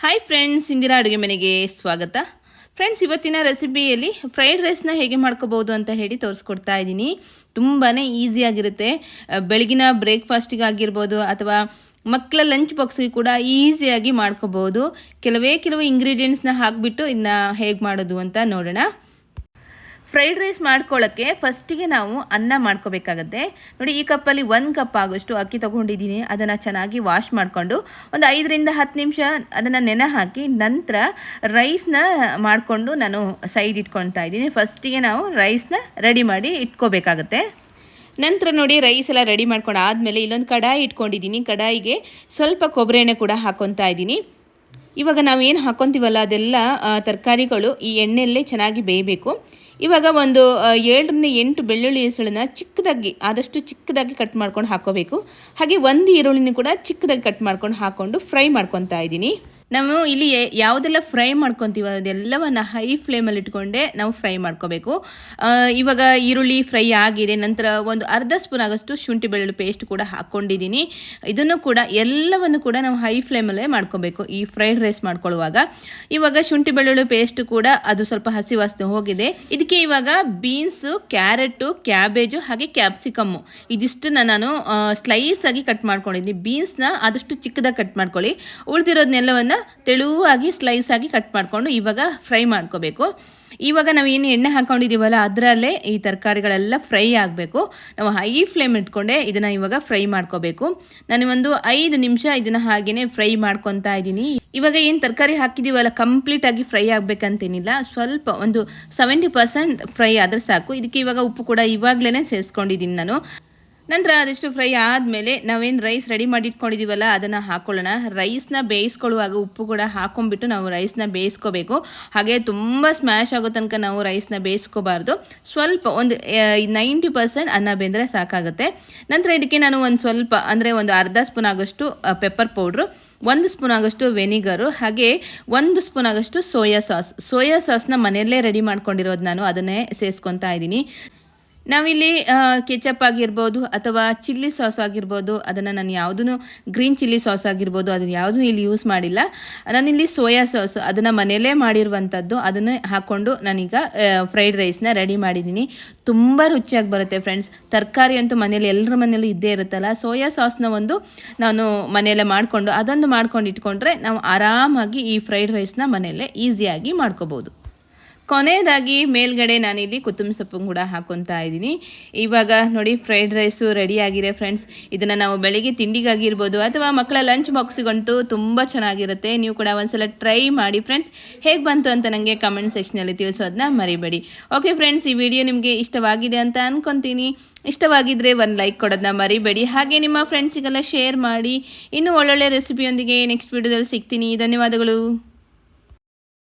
Hi friends Indira ಅಡುಗೆ ಮನೆಗೆ ಸ್ವಾಗತ. ಫ್ರೆಂಡ್ಸ್ ಇವತ್ತಿನ ರೆಸಿಪಿಯಲ್ಲಿ ಫ್ರೈಡ್ ರೈಸ್ನ ಹೇಗೆ ಮಾಡ್ಕೋಬೋದು ಅಂತ ಹೇಳಿ ತೋರಿಸ್ಕೊಡ್ತಾ ಇದ್ದೀನಿ. ತುಂಬಾ ಈಸಿಯಾಗಿರುತ್ತೆ ಬೆಳಗಿನ ಬ್ರೇಕ್ಫಾಸ್ಟಿಗಾಗಿರ್ಬೋದು ಅಥವಾ ಮಕ್ಕಳ ಲಂಚ್ ಬಾಕ್ಸಿಗೆ ಕೂಡ ಈಸಿಯಾಗಿ ಮಾಡ್ಕೋಬೋದು ಕೆಲವೇ ಕೆಲವು ಇಂಗ್ರೀಡಿಯೆಂಟ್ಸ್ನ ಹಾಕಿಬಿಟ್ಟು ಇದನ್ನ ಹೇಗೆ ಮಾಡೋದು ಅಂತ ನೋಡೋಣ. ಫ್ರೈಡ್ ರೈಸ್ ಮಾಡ್ಕೊಳ್ಳೋಕ್ಕೆ ಫಸ್ಟಿಗೆ ನಾವು ಅನ್ನ ಮಾಡ್ಕೋಬೇಕಾಗತ್ತೆ. ನೋಡಿ, ಈ ಕಪ್ಪಲ್ಲಿ ಒಂದು ಕಪ್ ಆಗೋಷ್ಟು ಅಕ್ಕಿ ತೊಗೊಂಡಿದ್ದೀನಿ. ಅದನ್ನು ಚೆನ್ನಾಗಿ ವಾಶ್ ಮಾಡಿಕೊಂಡು ಒಂದು ಐದರಿಂದ ಹತ್ತು ನಿಮಿಷ ಅದನ್ನು ನೆನೆ ಹಾಕಿ ನಂತರ ರೈಸ್ನ ಮಾಡಿಕೊಂಡು ನಾನು ಸೈಡ್ ಇಟ್ಕೊಳ್ತಾ ಇದ್ದೀನಿ. ಫಸ್ಟಿಗೆ ನಾವು ರೈಸ್ನ ರೆಡಿ ಮಾಡಿ ಇಟ್ಕೋಬೇಕಾಗತ್ತೆ. ನಂತರ ನೋಡಿ ರೈಸ್ ಎಲ್ಲ ರೆಡಿ ಮಾಡ್ಕೊಂಡು ಆದಮೇಲೆ ಇಲ್ಲೊಂದು ಕಡಾಯಿ ಇಟ್ಕೊಂಡಿದ್ದೀನಿ. ಕಡಾಯಿಗೆ ಸ್ವಲ್ಪ ಕೊಬ್ಬರಿ ಕೂಡ ಹಾಕೊತಾ ಇದ್ದೀನಿ. ಇವಾಗ ನಾವು ಏನು ಹಾಕೊತೀವಲ್ಲ, ಅದೆಲ್ಲ ತರಕಾರಿಗಳು ಈ ಎಣ್ಣೆಯಲ್ಲೇ ಚೆನ್ನಾಗಿ ಬೇಯಬೇಕು. ಇವಾಗ ಒಂದು ಏಳರಿಂದ ಎಂಟು ಬೆಳ್ಳುಳ್ಳಿ ಹೆಸಳನ್ನ ಚಿಕ್ಕದಾಗಿ, ಆದಷ್ಟು ಚಿಕ್ಕದಾಗಿ ಕಟ್ ಮಾಡ್ಕೊಂಡು ಹಾಕೋಬೇಕು. ಹಾಗೆ ಒಂದು ಈರುಳ್ಳಿನೂ ಕೂಡ ಚಿಕ್ಕದಾಗಿ ಕಟ್ ಮಾಡ್ಕೊಂಡು ಹಾಕ್ಕೊಂಡು ಫ್ರೈ ಮಾಡ್ಕೊತಾ ಇದ್ದೀನಿ. ನಾವು ಇಲ್ಲಿ ಯಾವುದೆಲ್ಲ ಫ್ರೈ ಮಾಡ್ಕೊತೀವೋ ಅದೆಲ್ಲವನ್ನು ಹೈ ಫ್ಲೇಮಲ್ಲಿ ಇಟ್ಕೊಂಡೆ ನಾವು ಫ್ರೈ ಮಾಡ್ಕೋಬೇಕು. ಇವಾಗ ಈರುಳ್ಳಿ ಫ್ರೈ ಆಗಿದೆ, ನಂತರ ಒಂದು ಅರ್ಧ ಸ್ಪೂನ್ ಆಗಷ್ಟು ಶುಂಠಿ ಬೆಳ್ಳುಳ್ಳಿ ಪೇಸ್ಟ್ ಕೂಡ ಹಾಕ್ಕೊಂಡಿದ್ದೀನಿ ಇದನ್ನು ಕೂಡ ಎಲ್ಲವನ್ನು ಕೂಡ ನಾವು ಹೈ ಫ್ಲೇಮಲ್ಲೇ ಮಾಡ್ಕೋಬೇಕು ಈ ಫ್ರೈಡ್ ರೈಸ್ ಮಾಡ್ಕೊಳ್ಳುವಾಗ. ಇವಾಗ ಶುಂಠಿ ಬೆಳ್ಳುಳ್ಳಿ ಪೇಸ್ಟ್ ಕೂಡ ಅದು ಸ್ವಲ್ಪ ಹಸಿ ವಾಸನೆ ಹೋಗಿದೆ. ಇದಕ್ಕೆ ಇವಾಗ ಬೀನ್ಸು ಕ್ಯಾರೆಟು ಕ್ಯಾಬೇಜು ಹಾಗೆ ಕ್ಯಾಪ್ಸಿಕಮ್ಮು ಇದಿಷ್ಟನ್ನು ನಾನು ಸ್ಲೈಸ್ ಆಗಿ ಕಟ್ ಮಾಡ್ಕೊಂಡಿದ್ದೀನಿ. ಬೀನ್ಸ್ನ ಆದಷ್ಟು ಚಿಕ್ಕದಾಗಿ ಕಟ್ ಮಾಡ್ಕೊಳ್ಳಿ. ಉಳಿದಿರೋದನ್ನೆಲ್ಲವನ್ನು ತೆಳುವಾಗಿ ಸ್ಲೈಸ್ ಆಗಿ ಕಟ್ ಮಾಡಿಕೊಂಡು ಇವಾಗ ಫ್ರೈ ಮಾಡ್ಕೋಬೇಕು. ಇವಾಗ ನಾವು ಏನು ಎಣ್ಣೆ ಹಾಕೊಂಡಿದ್ದೀವಲ್ಲ ಅದರಲ್ಲೇ ಈ ತರಕಾರಿಗಳೆಲ್ಲ ಫ್ರೈ ಆಗಬೇಕು. ನಾವು ಹೈ ಫ್ಲೇಮ್ ಇಟ್ಕೊಂಡೆ ಇದನ್ನು ಇವಾಗ ಫ್ರೈ ಮಾಡ್ಕೋಬೇಕು. ನಾನು ಒಂದು ಐದು ನಿಮಿಷ ಇದನ್ನು ಹಾಗೆಯೇ ಫ್ರೈ ಮಾಡ್ಕೊತಾ ಇದ್ದೀನಿ. ಇವಾಗ ಏನು ತರಕಾರಿ ಹಾಕಿದ್ದೀವಲ್ಲ ಕಂಪ್ಲೀಟಾಗಿ ಫ್ರೈ ಆಗಬೇಕಂತೇನಿಲ್ಲ. ಸ್ವಲ್ಪ ಒಂದು ಸೆವೆಂಟಿ ಪರ್ಸೆಂಟ್ ಫ್ರೈ ಆದರೆ ಸಾಕು. ಇದಕ್ಕೆ ಇವಾಗ ಉಪ್ಪು ಕೂಡ ಇವಾಗಲೇ ಸೇರಿಸ್ಕೊಂಡಿದ್ದೀನಿ ನಾನು. ನಂತರ ಅದಷ್ಟು ಫ್ರೈ ಆದಮೇಲೆ ನಾವೇನು ರೈಸ್ ರೆಡಿ ಮಾಡಿ ಇಟ್ಕೊಂಡಿದ್ದೀವಲ್ಲ ಅದನ್ನು ಹಾಕ್ಕೊಳ್ಳೋಣ ರೈಸ್ನ ಬೇಯಿಸ್ಕೊಳ್ಳುವಾಗ ಉಪ್ಪು ಕೂಡ ಹಾಕೊಂಡ್ಬಿಟ್ಟು ನಾವು ರೈಸ್ನ ಬೇಯಿಸ್ಕೋಬೇಕು. ಹಾಗೆ ತುಂಬ ಸ್ಮ್ಯಾಶ್ ಆಗೋ ತನಕ ನಾವು ರೈಸ್ನ ಬೇಯಿಸ್ಕೋಬಾರ್ದು. ಸ್ವಲ್ಪ ಒಂದು ನೈಂಟಿ ಪರ್ಸೆಂಟ್ ಅನ್ನ ಬೆಂದರೆ ಸಾಕಾಗುತ್ತೆ. ನಂತರ ಇದಕ್ಕೆ ನಾನು ಒಂದು ಸ್ವಲ್ಪ, ಅಂದರೆ ಒಂದು ಅರ್ಧ ಸ್ಪೂನ್ ಆಗೋಷ್ಟು ಪೆಪ್ಪರ್ ಪೌಡ್ರು ಒಂದು ಸ್ಪೂನ್ ಆಗೋಷ್ಟು ವೆನಿಗರು ಹಾಗೆ ಒಂದು ಸ್ಪೂನ್ ಆಗೋಷ್ಟು ಸೋಯಾ ಸಾಸ್ ಸೋಯಾ ಸಾಸ್ನ ಮನೆಯಲ್ಲೇ ರೆಡಿ ಮಾಡ್ಕೊಂಡಿರೋದು ನಾನು, ಅದನ್ನೇ ಸೇರಿಸ್ಕೊತಾ ಇದ್ದೀನಿ. ನಾವಿಲ್ಲಿ ಕೆಚಪ್ ಆಗಿರ್ಬೋದು ಅಥವಾ ಚಿಲ್ಲಿ ಸಾಸ್ ಆಗಿರ್ಬೋದು, ಅದನ್ನು ನಾನು ಯಾವುದೂ ಗ್ರೀನ್ ಚಿಲ್ಲಿ ಸಾಸ್ ಆಗಿರ್ಬೋದು, ಅದನ್ನು ಯಾವುದೂ ಇಲ್ಲಿ ಯೂಸ್ ಮಾಡಿಲ್ಲ. ನಾನಿಲ್ಲಿ ಸೋಯಾ ಸಾಸ್ ಅದನ್ನು ಮನೆಯಲ್ಲೇ ಮಾಡಿರುವಂಥದ್ದು ಅದನ್ನು ಹಾಕ್ಕೊಂಡು ನಾನೀಗ ಫ್ರೈಡ್ ರೈಸ್ನ ರೆಡಿ ಮಾಡಿದ್ದೀನಿ ತುಂಬ ರುಚಿಯಾಗಿ ಬರುತ್ತೆ ಫ್ರೆಂಡ್ಸ್ ತರಕಾರಿ ಅಂತೂ ಮನೇಲಿ ಎಲ್ಲರ ಮನೇಲೂ ಇದ್ದೇ ಇರುತ್ತಲ್ಲ ಸೋಯಾ ಸಾಸ್ನ ಒಂದು ನಾನು ಮನೆಯಲ್ಲೇ ಮಾಡಿಕೊಂಡು ಅದೊಂದು ಮಾಡ್ಕೊಂಡು ಇಟ್ಕೊಂಡ್ರೆ ನಾವು ಆರಾಮಾಗಿ ಈ ಫ್ರೈಡ್ ರೈಸ್ನ ಮನೆಯಲ್ಲೇ ಈಸಿಯಾಗಿ ಮಾಡ್ಕೋಬೋದು. ಕೊನೆಯದಾಗಿ ಮೇಲ್ಗಡೆ ನಾನಿಲ್ಲಿ ಕೊತ್ತಂಬರಿ ಸೊಪ್ಪು ಕೂಡ ಹಾಕೊತಾ ಇದ್ದೀನಿ. ಇವಾಗ ನೋಡಿ ಫ್ರೈಡ್ ರೈಸು ರೆಡಿ ಆಗಿದೆ ಫ್ರೆಂಡ್ಸ್ ಇದನ್ನು ನಾವು ಬೆಳಿಗ್ಗೆ ತಿಂಡಿಗಾಗಿರ್ಬೋದು ಅಥವಾ ಮಕ್ಕಳ ಲಂಚ್ ಬಾಕ್ಸಿಗಂತೂ ತುಂಬ ಚೆನ್ನಾಗಿರುತ್ತೆ. ನೀವು ಕೂಡ ಒಂದ್ಸಲ ಟ್ರೈ ಮಾಡಿ ಫ್ರೆಂಡ್ಸ್ ಹೇಗೆ ಬಂತು ಅಂತ ನನಗೆ ಕಮೆಂಟ್ ಸೆಕ್ಷನಲ್ಲಿ ತಿಳಿಸೋದನ್ನ ಮರಿಬೇಡಿ. ಓಕೆ ಫ್ರೆಂಡ್ಸ್ ಈ ವಿಡಿಯೋ ನಿಮಗೆ ಇಷ್ಟವಾಗಿದೆ ಅಂತ ಅನ್ಕೊತೀನಿ. ಇಷ್ಟವಾಗಿದ್ದರೆ ಒಂದು ಲೈಕ್ ಕೊಡೋದನ್ನ ಮರಿಬೇಡಿ. ಹಾಗೆ ನಿಮ್ಮ ಫ್ರೆಂಡ್ಸಿಗೆಲ್ಲ ಶೇರ್ ಮಾಡಿ. ಇನ್ನೂ ಒಳ್ಳೊಳ್ಳೆ ರೆಸಿಪಿಯೊಂದಿಗೆ ನೆಕ್ಸ್ಟ್ ವಿಡಿಯೋದಲ್ಲಿ ಸಿಗ್ತೀನಿ. ಧನ್ಯವಾದಗಳು.